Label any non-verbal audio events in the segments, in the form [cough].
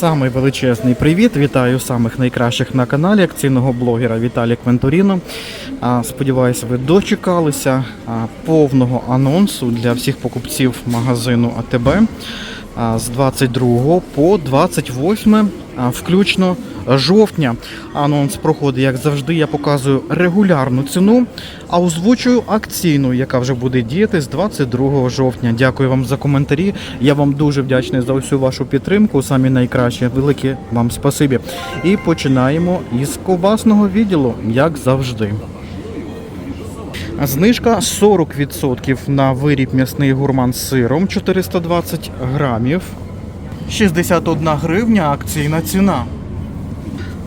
Самий величезний привіт. Вітаю самих найкращих на каналі акційного блогера Віталія Квентуріно. Сподіваюся, ви дочекалися повного анонсу для всіх покупців магазину АТБ з 22 по 28 а, включно жовтня. Анонс проходить, як завжди, я показую регулярну ціну, а озвучую акційну, яка вже буде діяти з 22 жовтня. Дякую вам за коментарі. Я вам дуже вдячний за всю вашу підтримку. Самі найкраще. Велике вам спасибі. І починаємо із ковбасного відділу, як завжди. Знижка 40% на виріб м'ясний гурман з сиром 420 грамів. 61 гривня акційна ціна.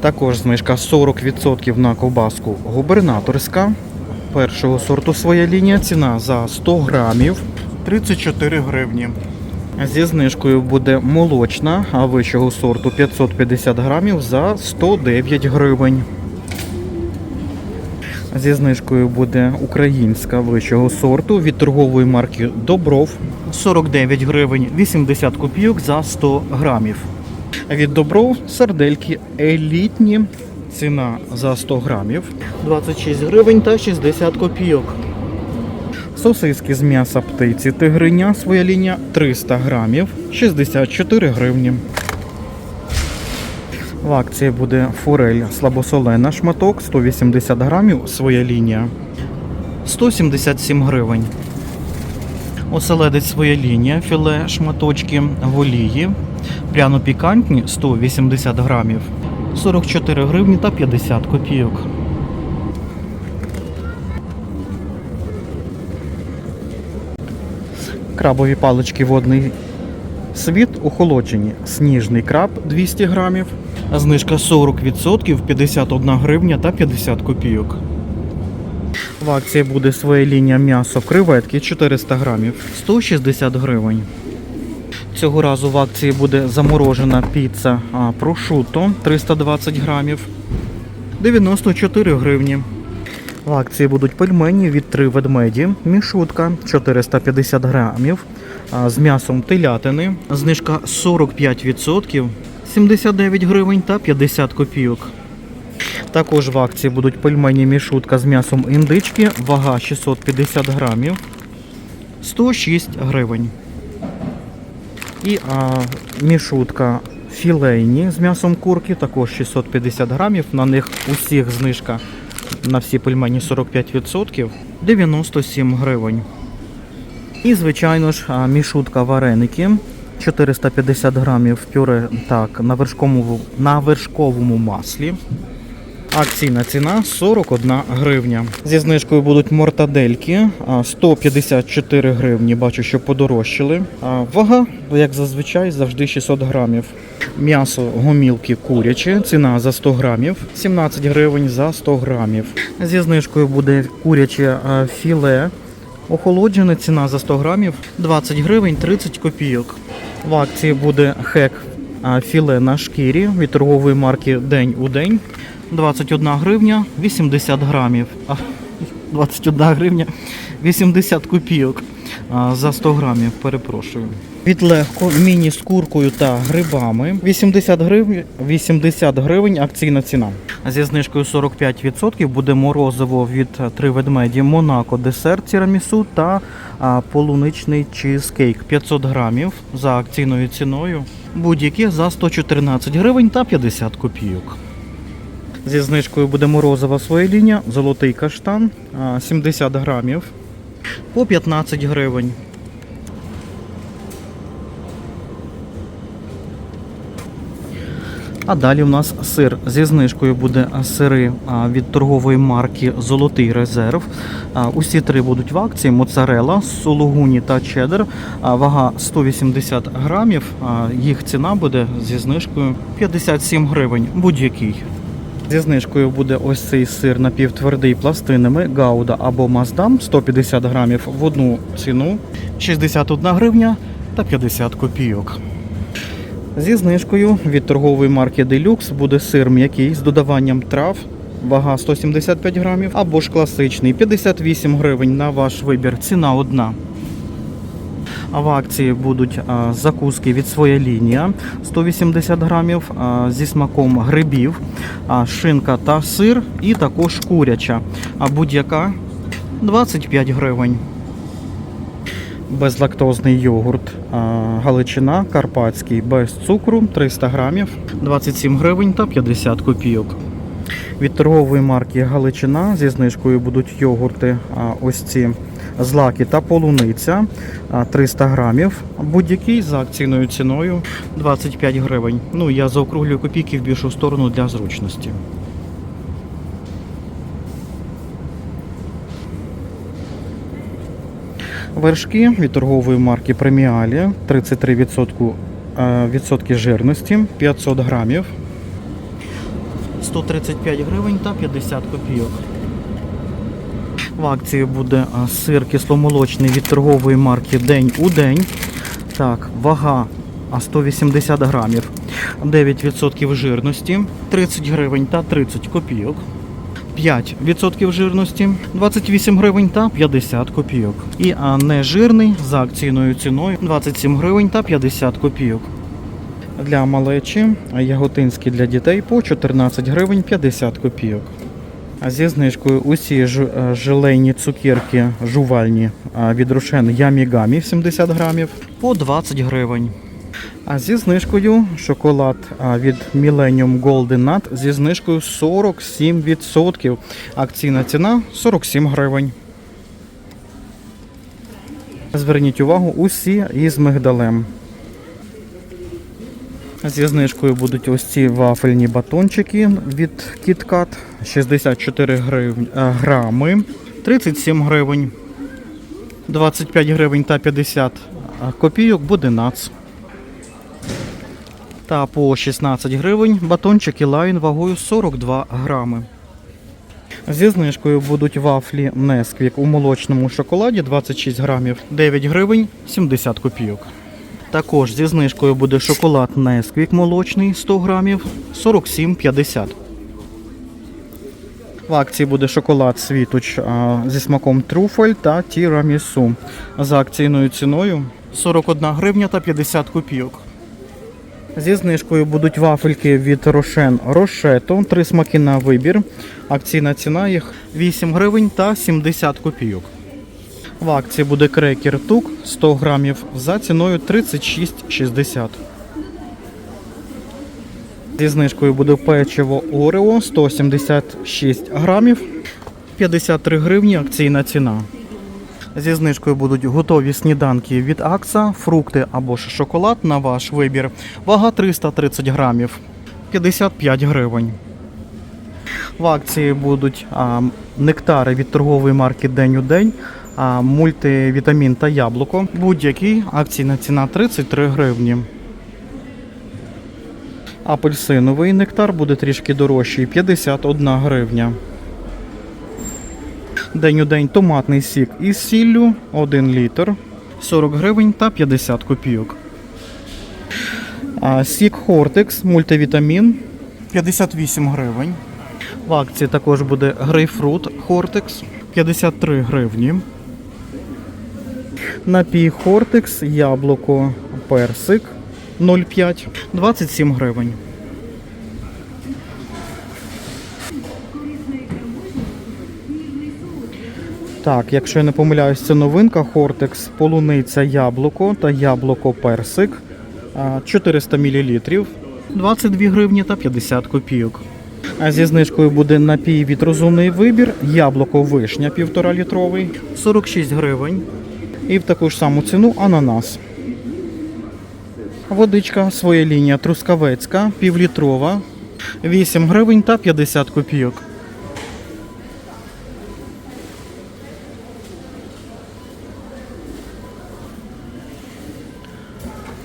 Також знижка 40% на ковбаску губернаторська. Першого сорту своя лінія. Ціна за 100 грамів 34 гривні. Зі знижкою буде молочна, а вищого сорту 550 грамів за 109 гривень. Зі знижкою буде українська вищого сорту від торгової марки Добров 49 гривень 80 копійок за 100 грамів. Від Добров сардельки елітні. Ціна за 100 грамів 26 гривень та 60 копійок. Сосиски з м'яса птиці тигриня своя лінія 300 грамів 64 гривні. В акції буде форель слабосолена шматок 180 грамів своя лінія 177 гривень. Оселедець своя лінія, філе шматочки в олії, пряно пікантні 180 грамів 44 гривні та 50 копійок. Крабові палички водний світ охолоджені. Сніжний краб 200 грамів. Знижка 40%, 51 гривня та 50 копійок. В акції буде своя лінія м'ясо креветки 400 грамів 160 гривень. Цього разу в акції буде заморожена піца прошуто 320 грамів 94 гривні. В акції будуть пельмені від три ведмеді, мішутка 450 грамів з м'ясом телятини. Знижка 45%, 79 гривень та 50 копійок. Також в акції будуть пельмені мішутка з м'ясом індички, вага 650 грамів, 106 гривень. І а, мішутка філейні з м'ясом курки, також 650 грамів. На них усіх знижка на всі пельмені 45%, 97 гривень. І, звичайно ж, мішутка вареники 450 грамів пюре так, на вершковому, на вершковому маслі. Акційна ціна 41 гривня. Зі знижкою будуть мортадельки 154 гривні. Бачу, що подорожчали. Вага, як зазвичай, завжди 600 грамів. М'ясо гомілки куряче, ціна за 100 грамів, 17 гривень за 100 грамів. Зі знижкою буде куряче філе. Охолоджене ціна за 100 грамів 20 гривень 30 копійок. В акції буде хек філе на шкірі від торгової марки День у день. 21 гривня 80 грамів. 21 [laughs] гривня 80 копійок за 100 грамів, перепрошую. Від легко міні з куркою та грибами 80 гривень, 80 гривень акційна ціна. Зі знижкою 45% буде морозиво від три ведмеді Монако десерт тірамісу та полуничний чизкейк 500 грамів за акційною ціною. Будь-які за 114 гривень та 50 копійок. Зі знижкою буде морозова своя лінія, золотий каштан 70 грамів по 15 гривень. А далі у нас сир зі знижкою буде сири від торгової марки Золотий резерв. Усі три будуть в акції: моцарела, сулугуні та чеддер. А, Вага 180 грамів. Їх ціна буде зі знижкою 57 гривень. Будь-який. Зі знижкою буде ось цей сир напівтвердий пластинами Гауда або Маздам 150 грамів в одну ціну 61 гривня та 50 копійок. Зі знижкою від торгової марки Deluxe буде сир м'який з додаванням трав, вага 175 грамів, або ж класичний 58 гривень на ваш вибір. Ціна одна. В акції будуть закуски від своя лінія 180 грамів зі смаком грибів, шинка та сир, і також куряча. А будь-яка 25 гривень. Безлактозний йогурт Галичина Карпатський без цукру 300 грамів 27 гривень та 50 копійок. Від торгової марки Галичина зі знижкою будуть йогурти ось ці злаки та полуниця 300 грамів. Будь-який за акційною ціною 25 гривень. Ну я заокруглюю копійки в більшу сторону для зручності. Вершки від торгової марки Преміалі 33% е, відсотки жирності 500 грамів. 135 гривень та 50 копійок. В акції буде сир кисломолочний від торгової марки День у день. Так, вага 180 грамів. 9% жирності 30 гривень та 30 копійок. 5% жирності 28 гривень та 50 копійок. І а, нежирний за акційною ціною 27 гривень та 50 копійок. Для малечі яготинські для дітей по 14 гривень 50 копійок. А зі знижкою усі ж, е, желейні цукерки жувальні від Рошен Ямігамі 70 грамів по 20 гривень. А зі знижкою шоколад від Millennium Golden Nut зі знижкою 47%. Акційна ціна 47 гривень. Зверніть увагу, усі із мигдалем. Зі знижкою будуть ось ці вафельні батончики від KitKat 64 гривень, е, грами, 37 гривень, 25 гривень та 50 копійок буде нац. Та по 16 гривень батончики лайн вагою 42 грами. Зі знижкою будуть вафлі Nesquik у молочному шоколаді 26 грамів, 9 гривень 70 копійок. Також зі знижкою буде шоколад Nesquik молочний 100 грамів 47,50. В акції буде шоколад Світоч зі смаком трюфель та тірамісу. За акційною ціною 41 гривня та 50 копійок. Зі знижкою будуть вафельки від Рошен Рошето. Три смаки на вибір. Акційна ціна їх 8 гривень та 70 копійок. В акції буде крекер тук 100 грамів за ціною 36,60. Зі знижкою буде печиво Орео 176 грамів 53 гривні акційна ціна. Зі знижкою будуть готові сніданки від Акса, фрукти або ж шоколад на ваш вибір. Вага 330 грамів 55 гривень. В акції будуть а, нектари від торгової марки День у день, мультивітамін та яблуко. Будь-який акційна ціна 33 гривні. Апельсиновий нектар буде трішки дорожчий 51 гривня. День у день томатний сік із сіллю 1 літр 40 гривень та 50 копійок. Сік Хортекс мультивітамін 58 гривень. В акції також буде грейпфрут Хортекс 53 гривні. Напій Хортекс, яблуко, персик 0,5 27 гривень. Так, якщо я не помиляюсь, це новинка Хортекс, полуниця яблуко та яблуко персик 400 мл 22 гривні та 50 копійок. А зі знижкою буде напій від розумний вибір, яблуко вишня 1,5 літровий 46 гривень. І в таку ж саму ціну ананас. Водичка своя лінія трускавецька, півлітрова, 8 гривень та 50 копійок.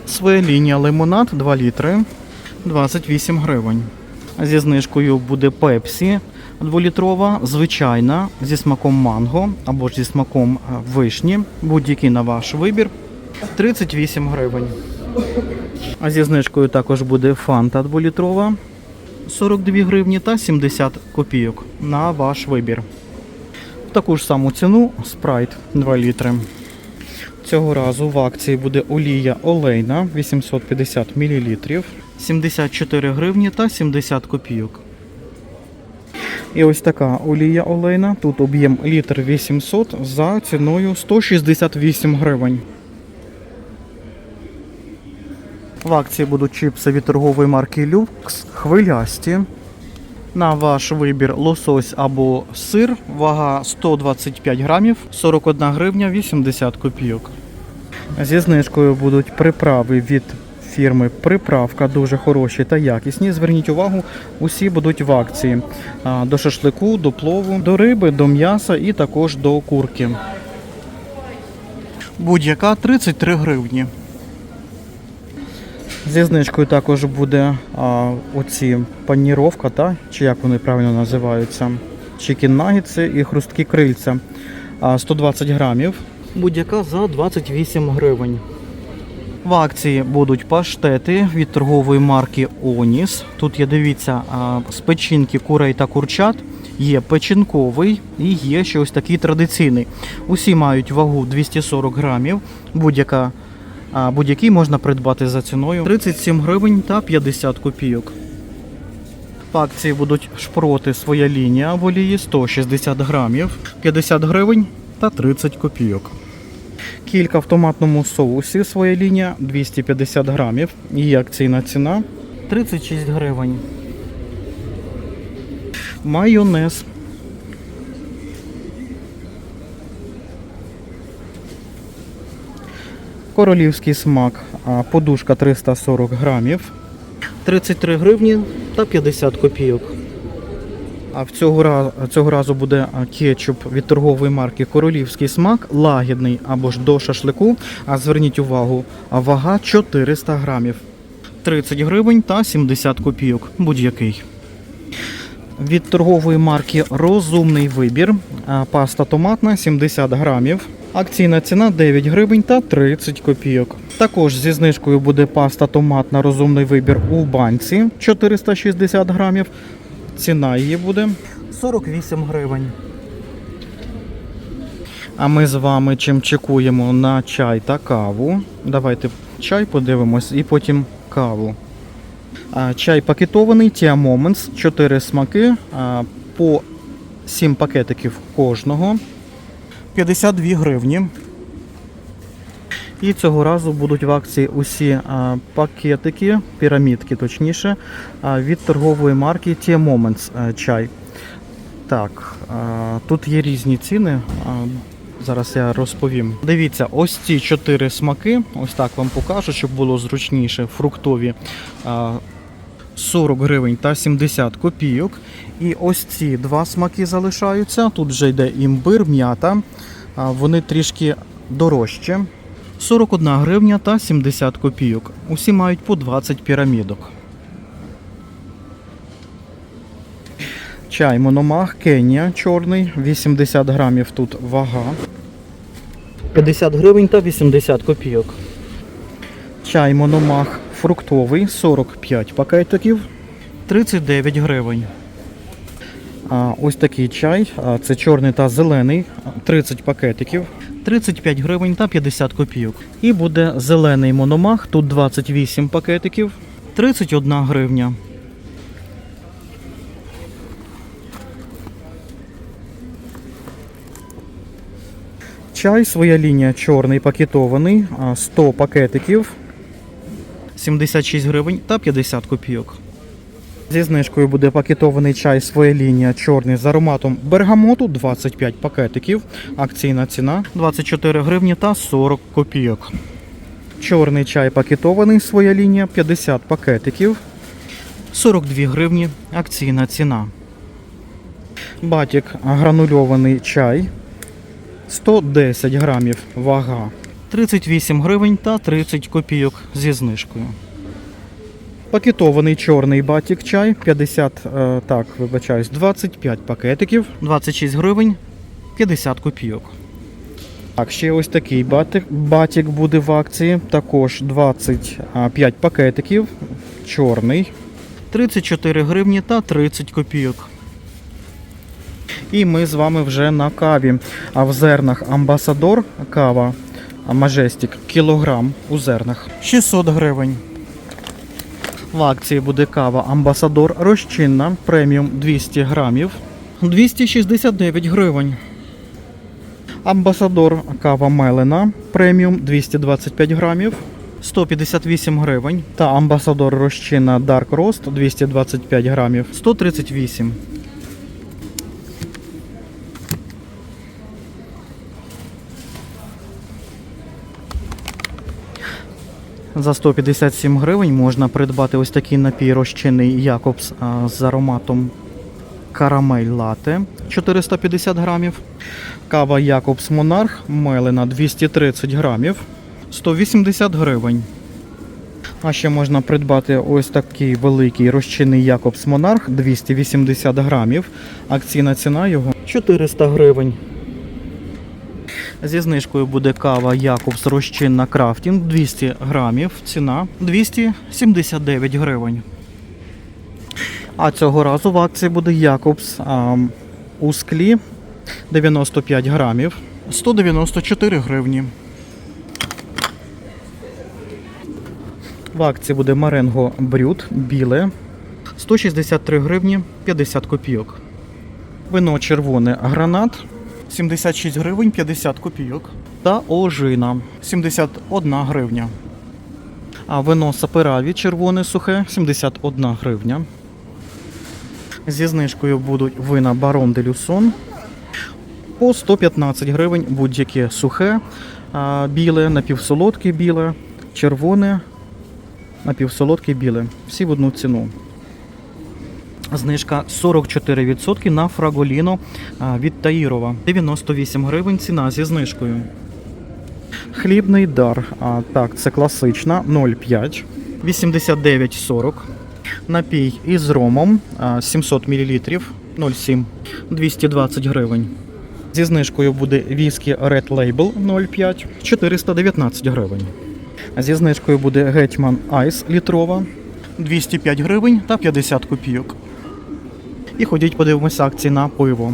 Своя лінія лимонад 2 літри 28 гривень. Зі знижкою буде пепсі 2-літрова, звичайна, зі смаком манго або ж зі смаком е, вишні. Будь-який на ваш вибір 38 гривень. А зі знижкою також буде фанта 2-літрова 42 гривні та 70 копійок на ваш вибір. В таку ж саму ціну спрайт 2 літри. Цього разу в акції буде олія олейна 850 мл, 74 гривні та 70 копійок. І ось така олія олейна. Тут об'єм літр 800 за ціною 168 гривень. В акції будуть чіпси від торгової марки Люкс хвилясті. На ваш вибір лосось або сир, вага 125 грамів, 41 гривня 80 копійок. Зі знижкою будуть приправи від фірми Приправка, дуже хороші та якісні. Зверніть увагу, усі будуть в акції. До шашлику, до плову, до риби, до м'яса і також до курки. Будь-яка 33 гривні. Зі знижкою також буде а, оці паніровка, та, чи як вони правильно називаються. Чікен нагетси і хрусткі крильця. А, 120 грамів. Будь-яка за 28 гривень. В акції будуть паштети від торгової марки Оніс. Тут є, дивіться, з печінки курей та курчат. Є печінковий і є ще ось такий традиційний. Усі мають вагу 240 грамів. Будь-яка будь-який можна придбати за ціною 37 гривень та 50 копійок. В акції будуть шпроти своя лінія в олії 160 грамів, 50 гривень та 30 копійок. Кілька в томатному соусі своя лінія 250 грамів. Її акційна ціна 36 гривень. Майонез Королівський смак, подушка 340 грамів, 33 гривні та 50 копійок. А в цього разу, цього разу буде кетчуп від торгової марки Королівський смак, лагідний або ж до шашлику. А зверніть увагу, вага 400 грамів. 30 гривень та 70 копійок. Будь-який. Від торгової марки Розумний вибір. Паста томатна 70 грамів. Акційна ціна 9 гривень та 30 копійок. Також зі знижкою буде паста томатна розумний вибір у банці 460 грамів. Ціна її буде 48 гривень. А ми з вами чим чекуємо на чай та каву. Давайте чай подивимось і потім каву. Чай пакетований Tia Moments, 4 смаки по 7 пакетиків кожного. 52 гривні. І цього разу будуть в акції усі пакетики, пірамідки точніше, від торгової марки Tia Moments чай. Так, тут є різні ціни. Зараз я розповім. Дивіться, ось ці чотири смаки, ось так вам покажу, щоб було зручніше. Фруктові. 40 гривень та 70 копійок. І ось ці два смаки залишаються. Тут вже йде імбир, м'ята. Вони трішки дорожче. 41 гривня та 70 копійок. Усі мають по 20 пірамідок. Чай Мономах Кенія чорний, 80 грамів тут вага. 50 гривень та 80 копійок. Чай Мономах фруктовий 45 пакетиків 39 гривень. А, ось такий чай, це чорний та зелений, 30 пакетиків 35 гривень та 50 копійок. І буде зелений мономах, тут 28 пакетиків 31 гривня. Чай, своя лінія чорний пакетований, 100 пакетиків 76 гривень та 50 копійок. Зі знижкою буде пакетований чай своя лінія чорний з ароматом бергамоту 25 пакетиків. Акційна ціна 24 гривні та 40 копійок. Чорний чай пакетований своя лінія 50 пакетиків. 42 гривні. Акційна ціна. Батік гранульований чай 110 грамів вага. 38 гривень та 30 копійок зі знижкою. Пакетований чорний батік чай 50, е, так, вибачаюсь, 25 пакетиків, 26 гривень, 50 копійок. Так, ще ось такий батик, батік буде в акції, також 25 пакетиків, чорний, 34 гривні та 30 копійок. І ми з вами вже на каві. А в зернах Амбасадор кава Majestic кілограм у зернах 600 гривень. В акції буде кава Амбасадор розчинна преміум 200 грамів 269 гривень. Амбасадор кава Мелена преміум 225 грамів 158 гривень. Та амбасадор розчинна Dark Roast 225 грамів 138. За 157 гривень можна придбати ось такий напій розчинний Якобс з ароматом карамель лате 450 грамів. Кава Якобс Монарх Мелена 230 грамів 180 гривень. А ще можна придбати ось такий великий розчинний Якобс Монарх 280 грамів. Акційна ціна його 400 гривень. Зі знижкою буде кава Якобс розчинна крафтінг 200 грамів. Ціна 279 гривень. А цього разу в акції буде Якобс а, у склі 95 грамів 194 гривні. В акції буде Маренго Брют біле 163 гривні 50 копійок. Вино червоне гранат 76 гривень 50 копійок. Та ожина 71 гривня. А вино сапераві червоне сухе 71 гривня. Зі знижкою будуть вина Барон де Люсон по 115 гривень будь-яке сухе, біле, напівсолодке біле, червоне, напівсолодке біле. Всі в одну ціну. Знижка 44% на фраголіно від Таїрова. 98 гривень ціна зі знижкою. Хлібний дар. А, так, це класична 0,5. 89,40. Напій із ромом 700 мл 0,7. 220 гривень. Зі знижкою буде віскі Red Label 0,5 419 гривень. Зі знижкою буде Гетьман Айс літрова 205 гривень та 50 копійок. І ходіть, подивимося акції на пиво.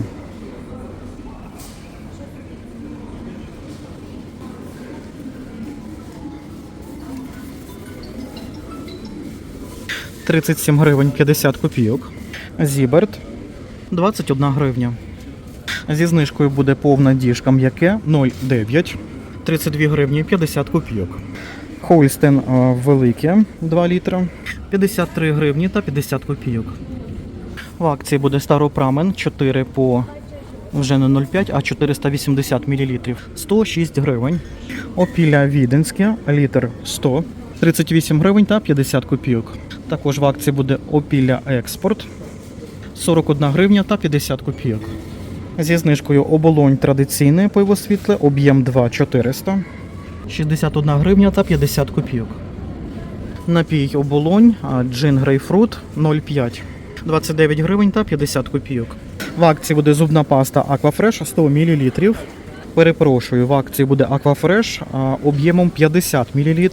«37 гривень 50 копійок. Зіберт 21 гривня. Зі знижкою буде повна діжка м'яке 0,9 32 гривні 50 копійок. Хольстен е, велике 2 літра 53 гривні та 50 копійок. В акції буде старопрамен 4 по вже не 0,5, а 480 мл 106 гривень. Опілля віденське літр 100 38 гривень та 50 копійок. Також в акції буде опілля експорт 41 гривня та 50 копійок. Зі знижкою оболонь традиційне пиво світле, об'єм 2,400, 61 гривня та 50 копійок. Напій оболонь, джин грейпфрут 0,5, 29 гривень та 50 копійок. В акції буде зубна паста Aquafresh 100 мл. Перепрошую, в акції буде Aquafresh об'ємом 50 мл.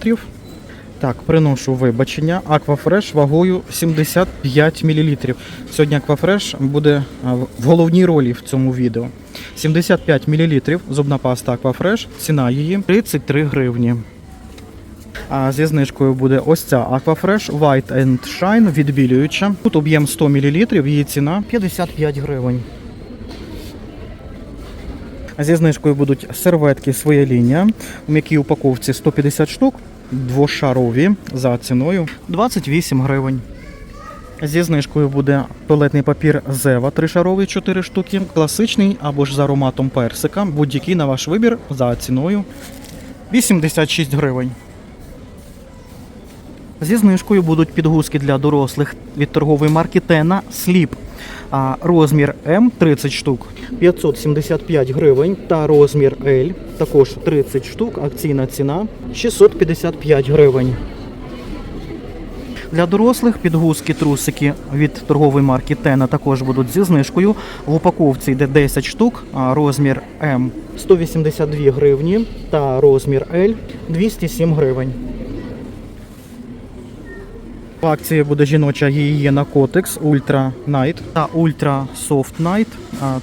Так, приношу вибачення. Aquafresh вагою 75 мл. Сьогодні Aquafresh буде в головній ролі в цьому відео. 75 мл зубна паста Aquafresh, ціна її 33 гривні. Зі знижкою буде ось ця Aquafresh White and Shine відбілююча. Тут об'єм 100 мл, її ціна 55 гривень. Зі знижкою будуть серветки своя лінія. У м'якій упаковці 150 штук, двошарові за ціною 28 гривень. Зі знижкою буде туалетний папір Зева тришаровий 4 штуки, класичний або ж з ароматом персика, будь-який на ваш вибір за ціною 86 гривень. Зі знижкою будуть підгузки для дорослих від торгової марки Тена Сліп. А розмір М 30 штук 575 гривень та розмір L також 30 штук. Акційна ціна 655 гривень. Для дорослих підгузки трусики від торгової марки Тена також будуть зі знижкою. В упаковці йде 10 штук, а розмір М 182 гривні та розмір L 207 гривень. В акції буде жіноча гігієна Котекс Ультра Night та Ультра Soft Night,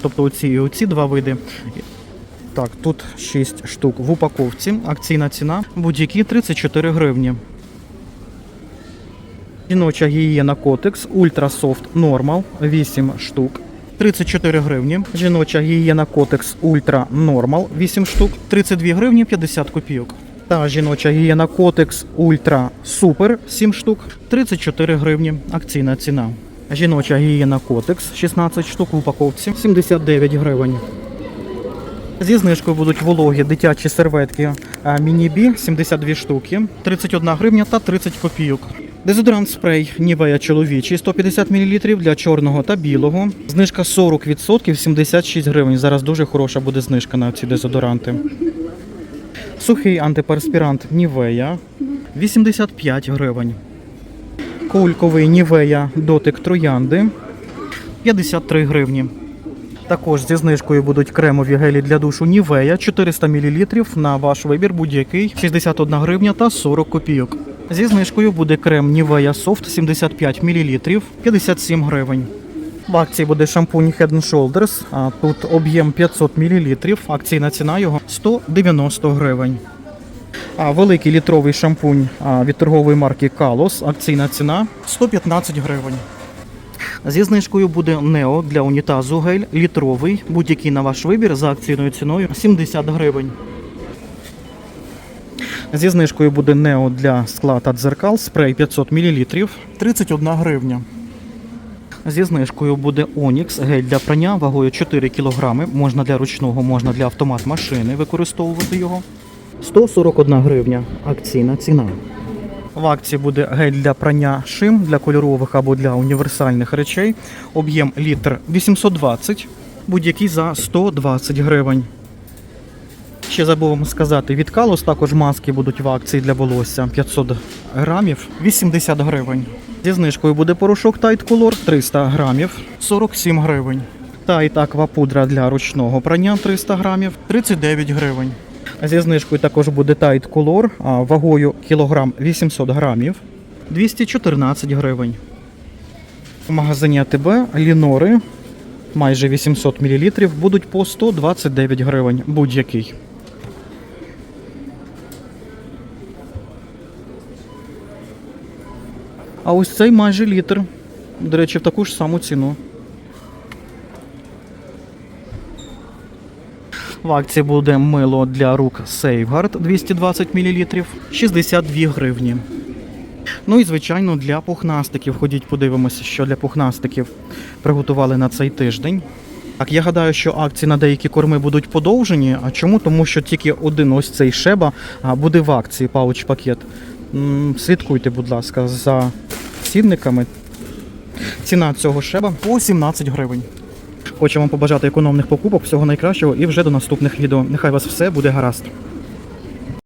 тобто оці оці два види. Так, тут 6 штук в упаковці. Акційна ціна. Будь-які 34 гривні. Жіноча гігієна Котекс Ультра Софт Нормал 8 штук. 34 гривні. Жіноча гігієна Котекс Ультра Нормал 8 штук. 32 гривні 50 копійок. Та жіноча гігієна Котекс Ультра Супер 7 штук. 34 гривні. Акційна ціна. Жіноча гігієна Котекс 16 штук в упаковці 79 гривень. Зі знижкою будуть вологі дитячі серветки а, Міні-Бі 72 штуки, 31 гривня та 30 копійок. Дезодорант спрей Нівея чоловічий 150 мл для чорного та білого. Знижка 40% 76 гривень. Зараз дуже хороша буде знижка на ці дезодоранти. Сухий антиперспірант Нівея 85 гривень. Кульковий Нівея дотик троянди 53 гривні. Також зі знижкою будуть кремові гелі для душу Нівея 400 мл на ваш вибір будь-який 61 гривня та 40 копійок. Зі знижкою буде крем Нівея Soft 75 мл 57 гривень. В акції буде шампунь Head and Shoulders, тут об'єм 500 мл, акційна ціна його 190 гривень. А великий літровий шампунь від торгової марки Kalos, акційна ціна 115 гривень. Зі знижкою буде Нео для унітазу гель літровий, будь-який на ваш вибір за акційною ціною 70 гривень. Зі знижкою буде Нео для скла та дзеркал, спрей 500 мл 31 гривня. Зі знижкою буде Онікс, гель для прання вагою 4 кг. Можна для ручного, можна для автомат машини використовувати його. 141 гривня. Акційна ціна. В акції буде гель для прання шим для кольорових або для універсальних речей. Об'єм літр 820, будь-який за 120 гривень. Ще забув вам сказати, від Калос також маски будуть в акції для волосся 500 грамів 80 гривень. Зі знижкою буде порошок Tide Color 300 грамів 47 гривень. Tide Aqua пудра для ручного прання 300 грамів 39 гривень. Зі знижкою також буде Tide Color вагою кілограм 800 грамів 214 гривень. В магазині АТБ лінори майже 800 мл будуть по 129 гривень будь-який. А ось цей майже літр. До речі, в таку ж саму ціну. В акції буде мило для рук Safeguard 220 мл 62 гривні. Ну і звичайно для пухнастиків. Ходіть, подивимося, що для пухнастиків приготували на цей тиждень. Так, я гадаю, що акції на деякі корми будуть подовжені. А чому? Тому що тільки один ось цей шеба буде в акції пауч пакет. Слідкуйте, будь ласка, за цінниками. Ціна цього шеба по 17 гривень. Хочу вам побажати економних покупок, всього найкращого і вже до наступних відео. Нехай вас все буде гаразд.